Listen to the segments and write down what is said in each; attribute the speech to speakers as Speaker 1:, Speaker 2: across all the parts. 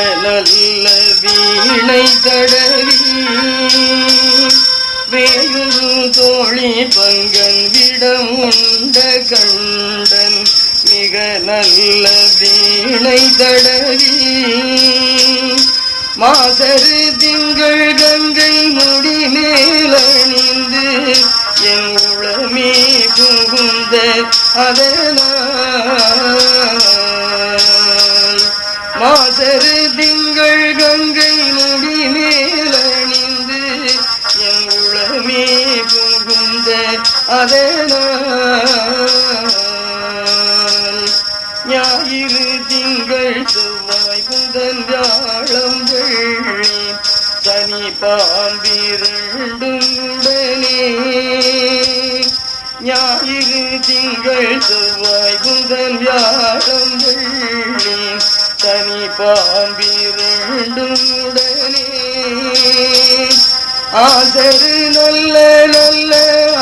Speaker 1: நல்ல வீணை தடவி வேயுரு தோழி பங்கன் விடம் உண்ட கண்டன் மிக நல்ல வீணை தடவி மாசரு திங்கள் கங்கை முடி மேலணிந்து என் உளமே புகுந்த அதனால் மாசரு திங்கள் கங்கை முடி மேலணிந்து எங்குளமே புகுந்த அதனால். ஞாயிறு திங்கள் செவ்வாய் புதன் வியாழம் வெள்ளி சனி பாம்பிரண்டும் உடனே. ஞாயிறு திங்கள் செவ்வாய் புதன் வியாழம் தனி பாம்பிரண்டும் ஆதரு நல்ல நல்ல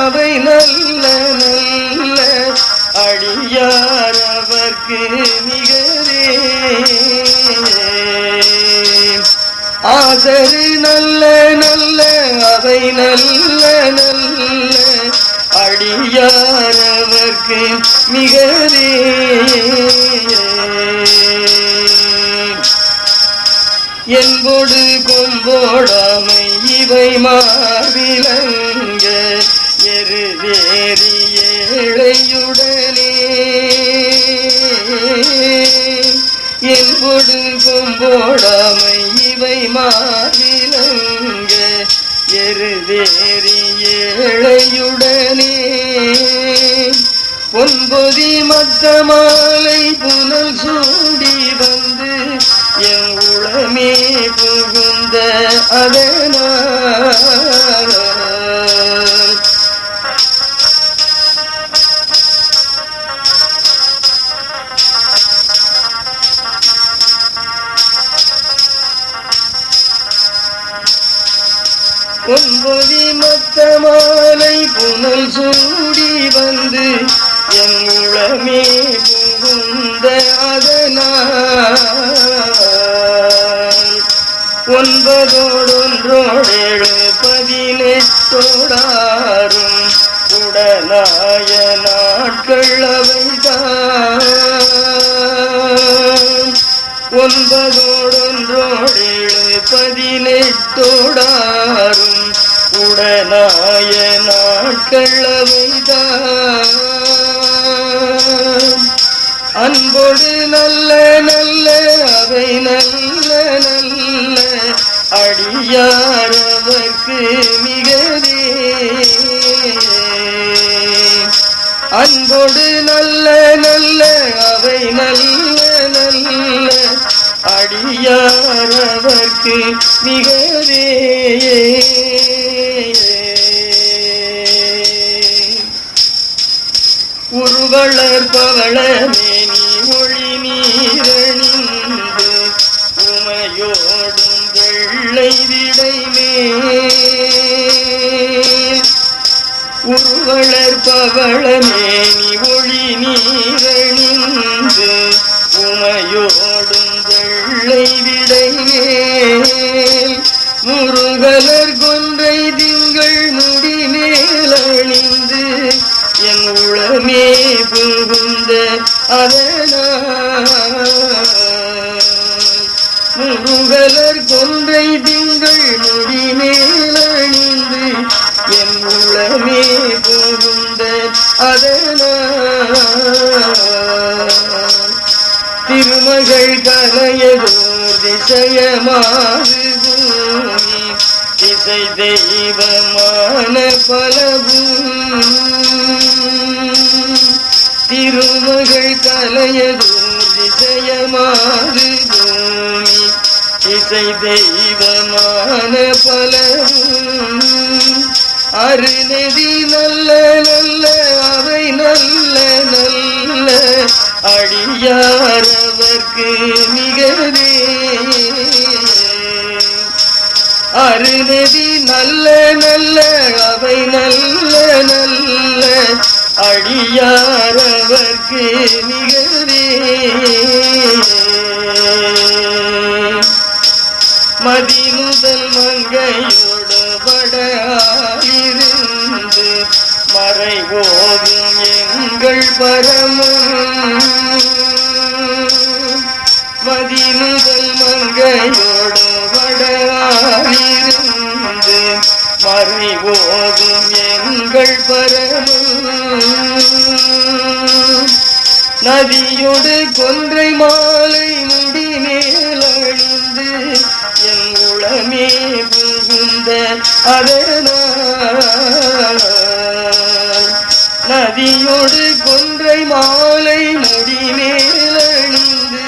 Speaker 1: அவை நல்ல நல்ல அடியார் அவர்க்கு நிகரே. ஆதரு நல்ல நல்ல அவை நல்ல நல்ல அடியார் அவர்க்கு நிகரே. என்போடு கொம்போடாமை இவை மாவிலங்க எருவேறி ஏழையுடனே. என்போடு கொம்போடாமை இவை மாவிலங்க எருவேறி ஏழையுடனே. ஒன்பதி மத்த மாலை புனல் சூடி வந்து என் உளமே புகுந்த அதனால் பொன்பொதி மத்த மாலை புனல் சூடி வந்து என் உளமே புகுந்த அதனால் ஒன்பதோடொன்றோடேழு பதினெட்டோடாரும் உடலாய நாட்கள் அவைதான். ஒன்பதோடொன்றோடேழு பதினெட்டோடாரும் உடலாய நாட்கள் அவைதான். அன்போடு நல்ல நல்ல அவை நல்ல நல்ல அடியாரவர்க்கு மிகவே. அன்போடு நல்ல நல்ல அவை நல்ல நல்ல. அடியாரவர்க்கு மிகவே. உருவளர் பவளமேனி ஒளி நீரணிந்து உமையோ வெள்ளை விடைமே. உருவளர் பவளமேனி ஒளி நீரணிந்து உமையோடும் வெள்ளை விடைமேல் முருகலர் கொன்றை திங்கள் முடி மேலணிந்து என் உளமே புகுந்த அதனால் முருகலர் கொன்றை திங்கள் முடி மேலணிந்து என் உள்ளமே புகுந்த அதனால் திருமகள் கலையதோ திசையமாறு திசை தெய்வமான பலவும் திருமகள் கலையதோ திசையமாறு இசை தெய்வமான பலவும் அருநெதி நல்ல நல்ல அவை நல்ல நல்ல. அடியாரவர்க்கு நிகழே அருநெதி நல்ல நல்ல அவை நல்ல நல்ல. அடியாரவர்க்கு நிகழே மதி முதல் மங்கையோடு படையாயிருந்து மறை போதும் எங்கள் பரமன் மதி முதல் மங்கையோடு படையாயிருந்து மறை போதும் எங்கள் பரமன் நதியோடு கொன்றை மாலை முடி புகுந்த அதனால் நதியோடு கொன்றை மாலை முடி மேலணிந்து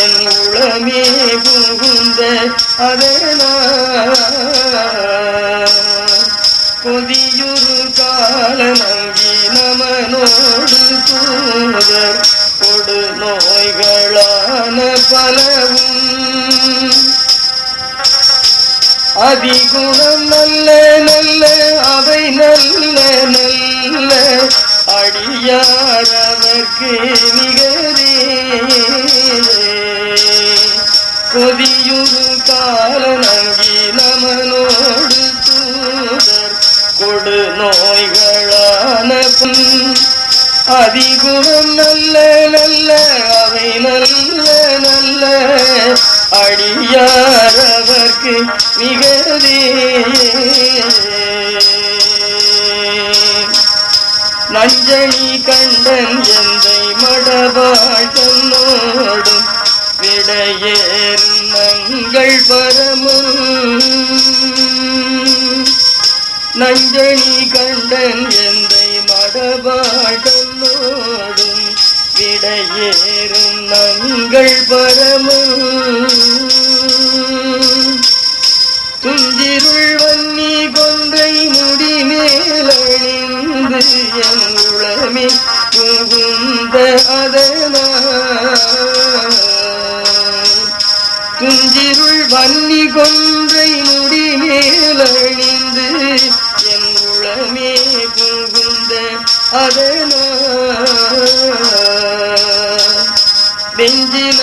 Speaker 1: என் உளமே புகுந்த அதனால் கொதியுறு கால நங்கி நமனோடு தூத கொடு நோய்களான பலவும் அதிகுணம் நல்ல நல்ல அவை நல்ல நல்ல அடியாரவர்க்கு நிகரே கொதியுறு கால நங்கி நமனோடு தூதர் கொடு நோய்களான புண் அதிகுணம் நல்ல நல்ல அவை நல்ல நல்ல அடியாரவர்க்கு மிகவே நஞ்சனி கண்டன் எந்தை மடவாழ் தன்னோடும் மங்கள் பரமும். நஞ்சனி கண்டன் எந்தை மடபாடனோடும் விடையேறும் நங்கள் பரமும். துஞ்சிருள் வன்னி கொன்றை முடி மேலணிந்து என் புகுந்த அதனா துஞ்சிருள் வன்னி கொன்றை முடி மேலணிந்து என் உளமே புகுந்த அதனா நெஞ்சில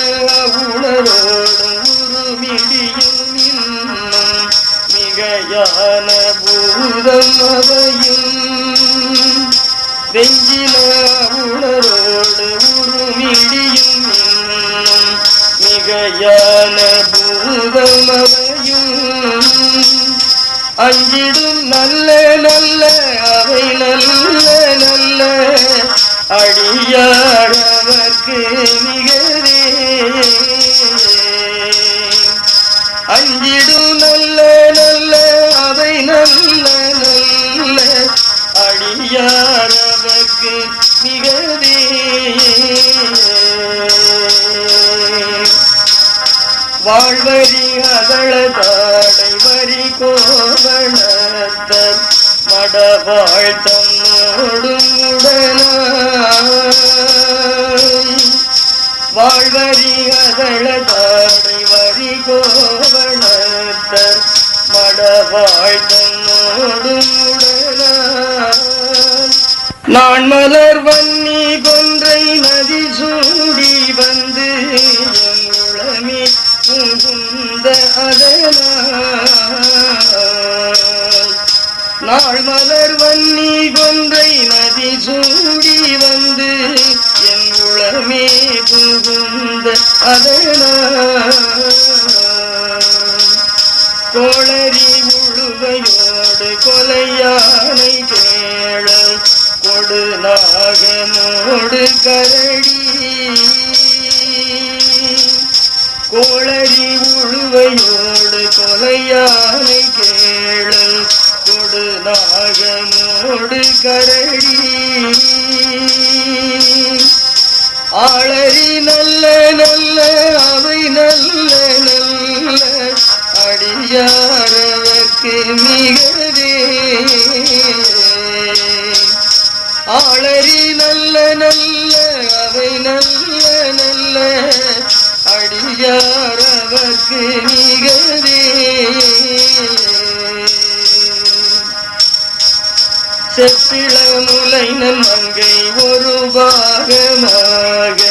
Speaker 1: உணரோடும் உருமிடியும் இன்னும் மிகையான பூதம் அவையும் வெஞ்சின உணரோடு உருமிடியும் இன்னும் மிகையான பூதம் அவையும் அஞ்சிடும் நல்ல நல்ல அவை நல்ல நல்ல அடியாடவர்க்கு நிகரே. அஞ்சிடும் நல்ல நல்ல அதை நல்ல நல்ல அடியாரவர்க்கு நிகரே. வாழ்வரி அதள தாடை வரி கோவணத்தர் மடவாழ் கோவணத்தர் மடவாழ் நான் மலர் வன்னி கொன்றை நதி சூடி வந்து என் புகுந்த நாள் மலர் வன்னி கொன்றை நதி சூடி வந்து என் உளமே புகுந்த அதனால் கோளரி உழுவையோடு கொலையானை கேள கொடு நாகமோடு கரடி. கோளரி உழுவையோடு கொலையானை கேள கொடு நாகமோடு கரடி. ஆளறி நல்ல நல்ல அவை நல்ல நல்ல அடியாரவர்க்கு மிகவே ஆளறி நல்ல நல்ல அவை நல்ல நல்ல அடியாரவர்க்கு மிகவே செப்பிள முலை மங்கை ஒரு பாகமாக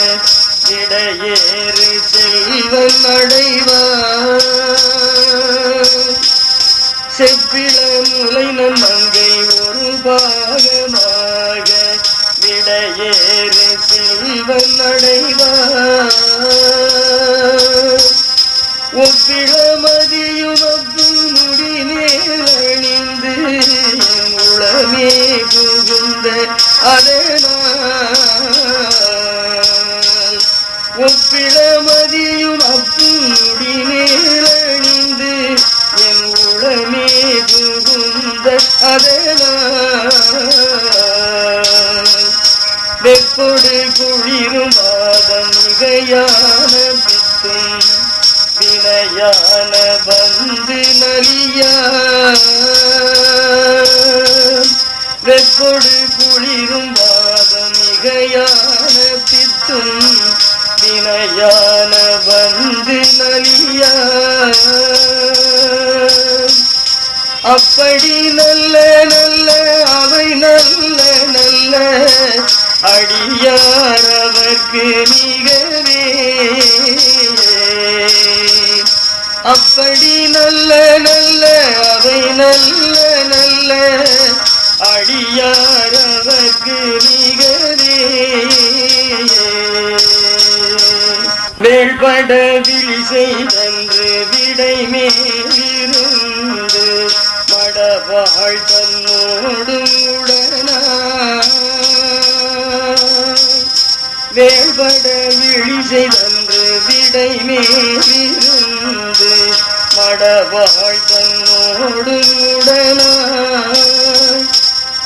Speaker 1: இடையேறு செல்வன் அடைவார் செப்பிளம் முலை மங்கை ஒரு பாகமாக விடையேறு செல்வம் செல்வன் அடைவார் ஒப்பிழமதியுமப்பு முடிமேலணிந்து உளமே புகுந்த அதனால் அப்படி நல்ல நல்ல அவை நல்ல நல்ல. அடியார் அவர்க்கு நிகரே. அப்படி நல்ல நல்ல அவை நல்ல நல்ல. அடியார் அவர்க்கு நிகரே. வேள்பட விழி செய்தன்று விடை மேலே மடவாழ் தன்னோடும் வேள்பட விழி செய்தன்று விடை மேலிருந்து மடவாழ் தன்னோடு உடனாய்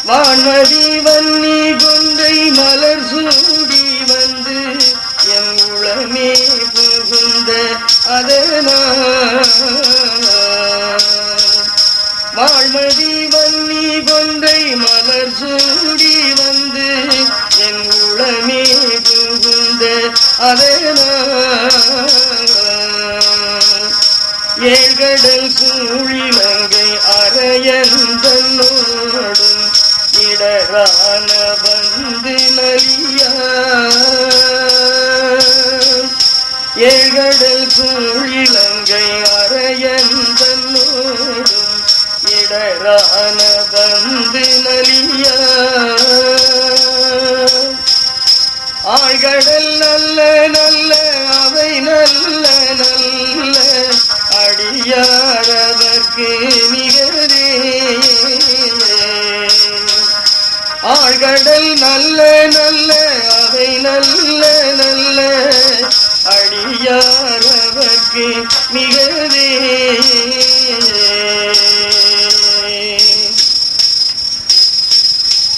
Speaker 1: வான்மதி வன்னி கொன்றை மலர் சூடி வந்து என் உளமே புகுந்த அதனால் வாழ்மதி வன்னி கொன்றை மலர் சூடி வந்து என் உளமே புகுந்த அதனால் ஏழ்கடல் சூழிலங்கை அரையன் தன்னோடும் இடரான வந்து நலியா ஏழ்கடல் கடல் நல்ல நல்ல அவை நல்ல நல்ல. அடியாரவர்க்கு மிகவே.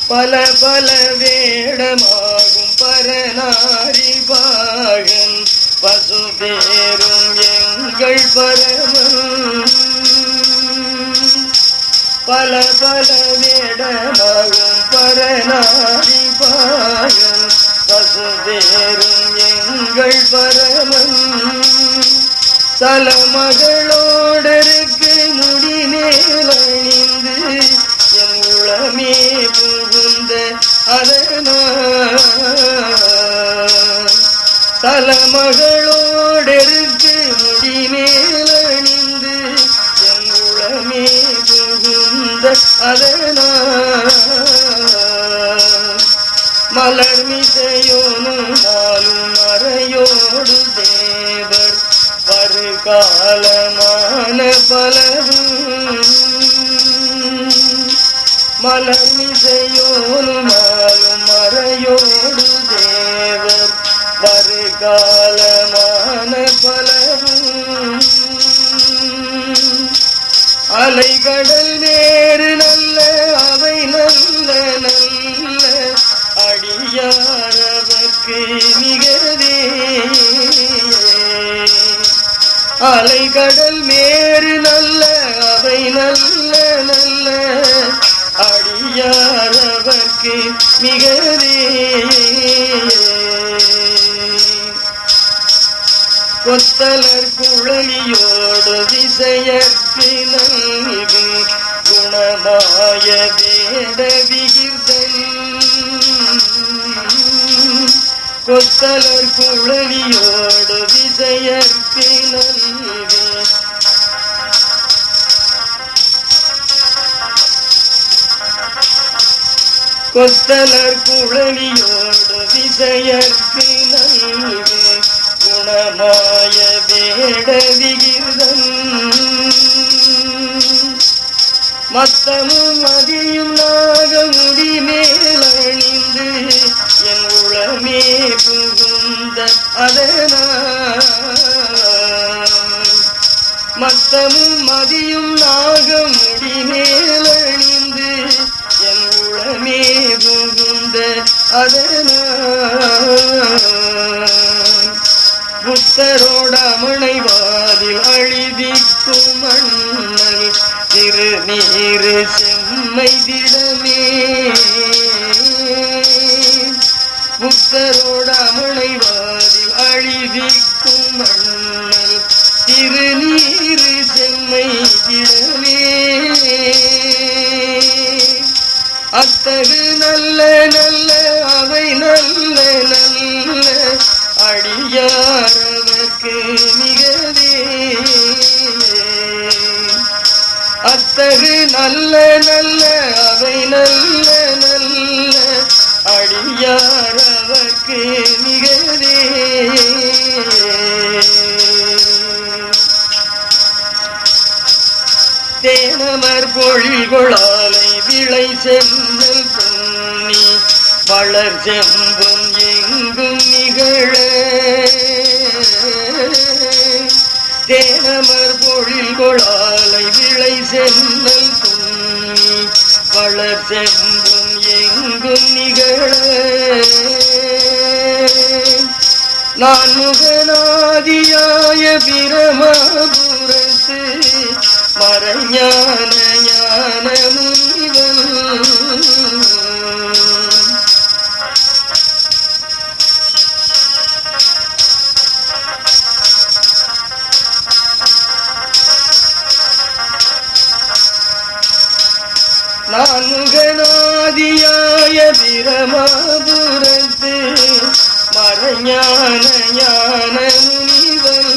Speaker 1: பல பல வேடமாகும் பரநாரி பாகன். பசு பேரும் எங்கள் பரமன். பல பல வேடமாகும் பரநாடி பாயும் பசுதேரும் எங்கள் பரமன் தலமகளோடருக்கு முடிமேலணிந்து என் உளமே புகுந்த அதனால் தலமகளோடருக்கு முடிமேலணிந்து மலர் மிசையோனும் நாளும் மறையோடு தேவர் வருகாலமான பலரும் மலர் மிசையோனும் நாளும் மறையோடு தேவர் வருகாலமான பலரும் அலைகடல் வேறு நல்ல அவை நல்ல நல்ல. அடியாரவர்க்கு நிகரே அலைகடல் மேறு நல்ல அவை நல்ல நல்ல. அடியாரவர்க்கு மிகரே கொத்தலர் குழலியோடு விசையற்கு நல்கு குணமாய வேட விகிர்தன் கொத்தலர் குழலியோடு விசையற்கு நல்கு கொத்தலர் குழலியோடு விசையற்கு நல்கு குணமாய வேட விகிதம் மத்தமும் மதியும் நாகமுடி மேலணிந்து என் உளமே புகுந்த அதனால் மத்தமும் மதியும் நாகமுடி மேலணிந்து என் உளமே புகுந்த அதனால். புத்தரோட அமனைவாதில் அழிவிக்கும் மன்னல் திருநீரு செம்மை திடமே. புத்தரோட அமனைவாதில் அழிவிக்கும் மன்னல் திருநீரு செம்மை திடமே. அத்தகு நல்ல நல்ல அவை நல்ல நல்ல அடியாரவர்க்கு மிகவே. அத்தகு நல்ல நல்ல அவை நல்ல நல்ல அடியாரவர்க்கு மிகவே. தேனமர் பொழிகொளாலை விளை சென்னல் பொன்னி வளர் செம்பு எங்கும் நிகழ. தேனமர் பொழில் கொழாலை விளை செல்லல் பொன்னி வளர் செம்பும் எங்கும் நிகழ. நான் முகநாதியாய பிரமாபுரத்து மறைஞான ஞான நான்கனாதியாய முகநாதியாய மறைஞான ஞான முனிவன்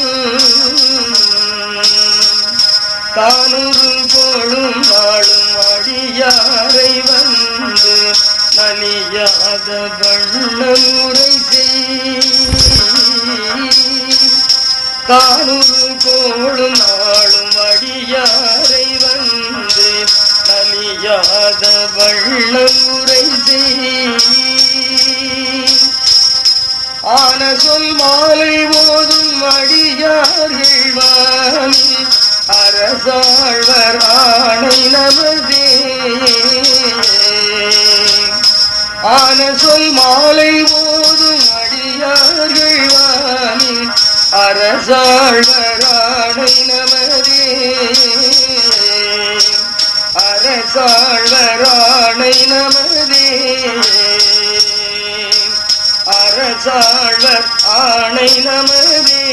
Speaker 1: தானூறு போடும் வாழும் அடியாரை வந்து மணியாத வண்ணமுறை செய். தானூறு ஆன சொல் மாலை போதும் அடியார்கள் வாணி அரசாழ்வர் ஆணை நமதே. ஆன சொல் மாலை போதும் அடியார்கள் வாணி அரசாழ்வர் ஆணை நமதே. அரசாழ்வர் ஆணை நமதே. அரசாழ்வர் ஆணை நமதே